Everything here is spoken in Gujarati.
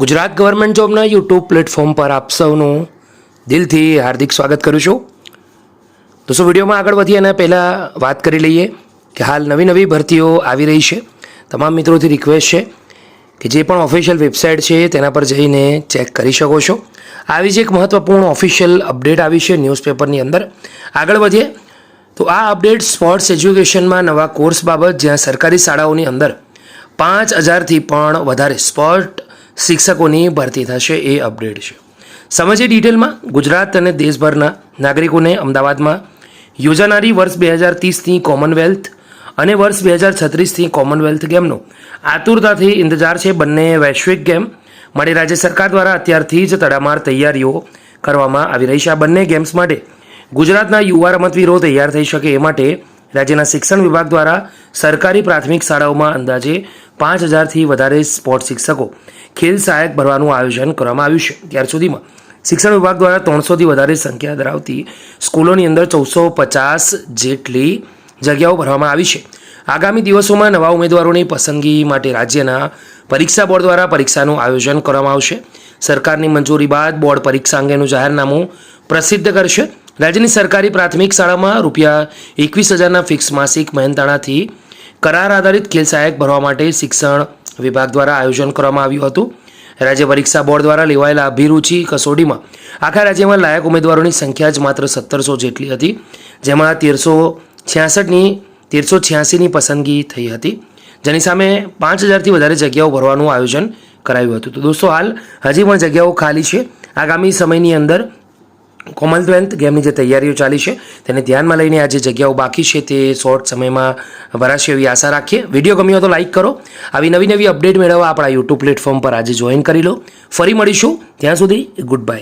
ગુજરાત ગવર્મેન્ટ જોબના યુટ્યુબ પ્લેટફોર્મ પર આપ સૌનું દિલથી હાર્દિક સ્વાગત કરું છું. દોસ્તો, વિડીયોમાં આગળ વધીએ અને પહેલાં વાત કરી લઈએ કે હાલ નવી નવી ભરતીઓ આવી રહી છે. તમામ મિત્રોથી રિક્વેસ્ટ છે કે જે પણ ઓફિશિયલ વેબસાઇટ છે તેના પર જઈને ચેક કરી શકો છો. આવી જ એક મહત્ત્વપૂર્ણ ઓફિશિયલ અપડેટ આવી છે ન્યૂઝપેપરની અંદર. આગળ વધીએ તો આ અપડેટ સ્પોર્ટ્સ એજ્યુકેશનમાં નવા કોર્સ બાબત જ્યાં સરકારી શાળાઓની અંદર પાંચ હજારથી પણ વધારે સ્પોર્ટ શિક્ષકોની ભરતી થશે એ અપડેટ છે. સમજે ડિટેલમાં, ગુજરાત અને દેશભરના નાગરિકોને અમદાવાદમાં યોજાનારી વર્ષ બે હજાર ત્રીસની કોમનવેલ્થ અને વર્ષ બે હજાર છત્રીસથી કોમનવેલ્થ ગેમનો આતુરતાથી ઇંતજાર છે બંને વૈશ્વિક ગેમ. માટે રાજ્ય સરકાર દ્વારા અત્યારથી જ તડામાર તૈયારીઓ કરવામાં આવી રહી છે. આ બંને ગેમ્સ માટે ગુજરાતના યુવા રમતવીરો તૈયાર થઈ શકે એ માટે રાજ્યના શિક્ષણ વિભાગ દ્વારા સરકારી પ્રાથમિક શાળાઓમાં અંદાજે પાંચ હજારથી વધારે સ્પોર્ટ શિક્ષકો ખેલ સહાયક ભરવાનું આયોજન કરવામાં આવ્યું છે. ત્યાર સુધીમાં શિક્ષણ વિભાગ દ્વારા ત્રણસોથી વધારે સંખ્યા ધરાવતી સ્કૂલોની અંદર ચૌદસો પચાસ જેટલી જગ્યાઓ ભરવામાં આવી છે. આગામી દિવસોમાં નવા ઉમેદવારોની પસંદગી માટે રાજ્યના પરીક્ષા બોર્ડ દ્વારા પરીક્ષાનું આયોજન કરવામાં આવશે. સરકારની મંજૂરી બાદ બોર્ડ પરીક્ષા અંગેનું જાહેરનામું પ્રસિદ્ધ કરશે. રાજ્યની સરકારી પ્રાથમિક શાળામાં રૂપિયા એકવીસ હજારના ફિક્સ માસિક મહેનતાણાથી કરાર આધારિત ખેલ સહાયક ભરવા માટે શિક્ષણ વિભાગ દ્વારા આયોજન કરવામાં આવ્યું હતું. રાજ્ય પરીક્ષા બોર્ડ દ્વારા લેવાયેલા અભિરુચિ કસોટીમાં આખા રાજ્યમાં લાયક ઉમેદવારોની સંખ્યા જ માત્ર સત્તરસો જેટલી હતી, જેમાં તેરસો છ્યાસઠની, તેરસો છ્યાસીની પસંદગી થઈ હતી. જેની સામે પાંચ હજારથી વધારે જગ્યાઓ ભરવાનું આયોજન કરાયું હતું. તો દોસ્તો, હાલ હજી પણ જગ્યાઓ ખાલી છે. આગામી સમયની અંદર કોમનવેલ્થ ગેમની જે તૈયારીઓ ચાલી છે, તેને ધ્યાનમાં લઈને આ જે જગ્યાઓ બાકી છે તે શોર્ટ સમયમાં ભરાશે એવી આશા રાખીએ. વીડિયો ગમ્યો તો લાઇક કરો. આવી નવી નવી અપડેટ મેળવવા આપણા યુટ્યુબ પ્લેટફોર્મ પર આજે જોઈન કરી લો. ફરી મળીશું. ત્યાં સુધી ગુડ બાય